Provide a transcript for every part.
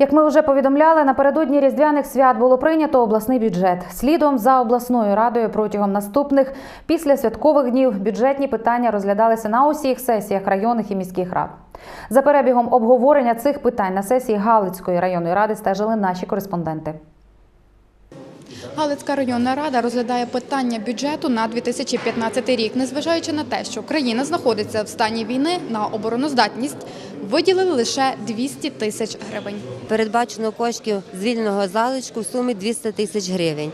Як ми вже повідомляли, напередодні різдвяних свят було прийнято обласний бюджет. Слідом за обласною радою протягом наступних післясвяткових днів бюджетні питання розглядалися на усіх сесіях районних і міських рад. За перебігом обговорення цих питань на сесії Галицької районної ради стежили наші кореспонденти. Галицька районна рада розглядає питання бюджету на 2015 рік. Незважаючи на те, що країна знаходиться в стані війни на обороноздатність, виділили лише 200 тисяч гривень. Передбачено коштів з вільного залишку в сумі 200 тисяч гривень.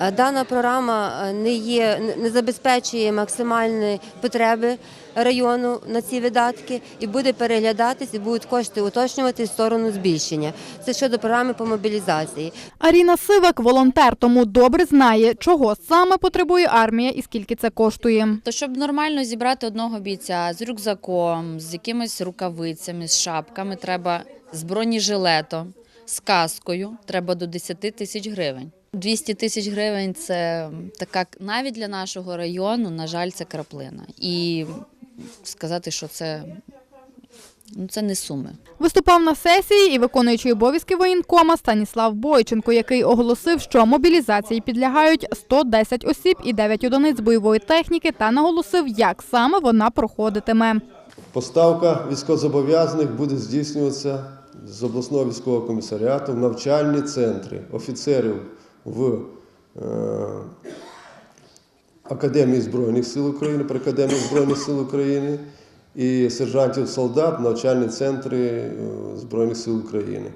Е, Дана програма е, не є не забезпечує максимальні потреби району на ці видатки і буде переглядатись, і будуть кошти уточнювати в сторону збільшення. Це щодо програми по мобілізації. Аріна Сивак волонтер, тому добре знає, чого саме потребує армія і скільки це коштує. То щоб нормально зібрати одного бійця з рюкзаком, з якимись рукавицями, з шапками, треба з бронежилетом, з каскою, треба до 10 тисяч гривень. 200 тисяч гривень це така навіть для нашого району, на жаль, це краплина. І сказати, що це, ну, це не суми. Виступав на сесії і виконуючий обов'язки воєнкома Станіслав Бойченко, який оголосив, що мобілізації підлягають 110 осіб і 9 одиниць бойової техніки, та наголосив, як саме вона проходитиме. Поставка військовозобов'язаних буде здійснюватися з обласного військового комісаріату в навчальні центри офіцерів в е, Академії Збройних сил України, при Академії Збройних сил України і сержантів солдат навчальні центри е, Збройних сил України.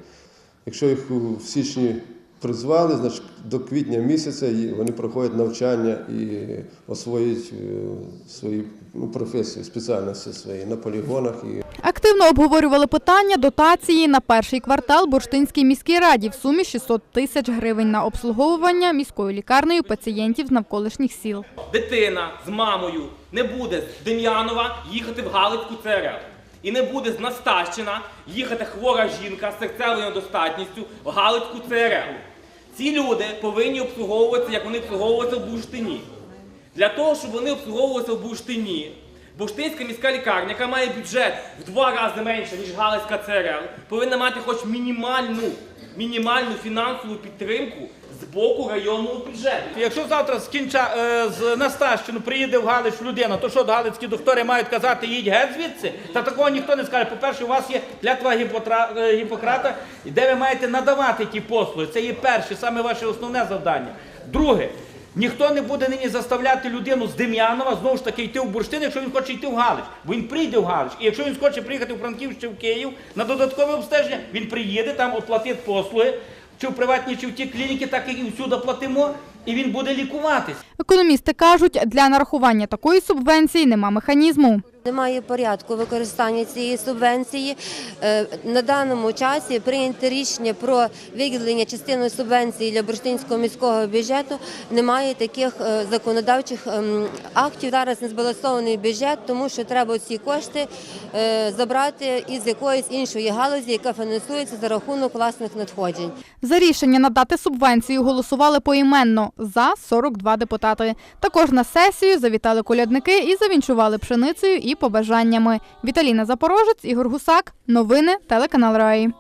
Якщо їх в січні призвали, значить до квітня місяця вони проходять навчання і освоюють е, свої ну, професії, спеціальності свої на полігонах і Активно обговорювали питання дотації на перший квартал Бурштинській міській раді в сумі 600 тисяч гривень на обслуговування міською лікарнею пацієнтів з навколишніх сіл. дитина з мамою не буде з Дем'янова їхати в Галицьку ЦРЛ. І не буде з Настащина їхати хвора жінка з серцевою недостатністю в Галицьку ЦРЛ. Ці люди повинні обслуговуватися, як вони обслуговуються в Бурштині. Для того, щоб вони обслуговувалися в Бурштині, Бурштинська міська лікарня, яка має бюджет в два рази менше, ніж Галицька ЦРЛ, повинна мати хоч мінімальну, мінімальну фінансову підтримку з боку районного бюджету. Якщо завтра з кінча е, з Настащину приїде в Галич людина, то що галицькі доктори мають казати, їдь геть звідси? Та такого ніхто не скаже. По-перше, у вас є клятва Гіпотра- е, Гіппократа, де ви маєте надавати ті послуги. Це є перше, саме ваше основне завдання. Друге. Ніхто не буде нині заставляти людину з Дем'янова знову ж таки йти в бурштин, якщо він хоче йти в Галич. Бо він прийде в Галич. І якщо він хоче приїхати в Франківськ чи в Київ на додаткове обстеження, він приїде там, оплатить послуги, чи в приватній, чи в ті клініки, так і всюди платимо, і він буде лікуватись. Економісти кажуть, для нарахування такої субвенції нема механізму. Немає порядку використання цієї субвенції. Е, На даному часі прийнято рішення про виділення частини субвенції для бурштинського міського бюджету. Немає таких е, законодавчих ем, актів. Зараз не збалансований бюджет, тому що треба ці кошти е, забрати із якоїсь іншої галузі, яка фінансується за рахунок власних надходжень. За рішення надати субвенцію голосували поіменно за 42 депутати. Також на сесію завітали колядники і завінчували пшеницею і побажаннями. Віталіна Запорожець, Ігор Гусак. Новини телеканал Раї.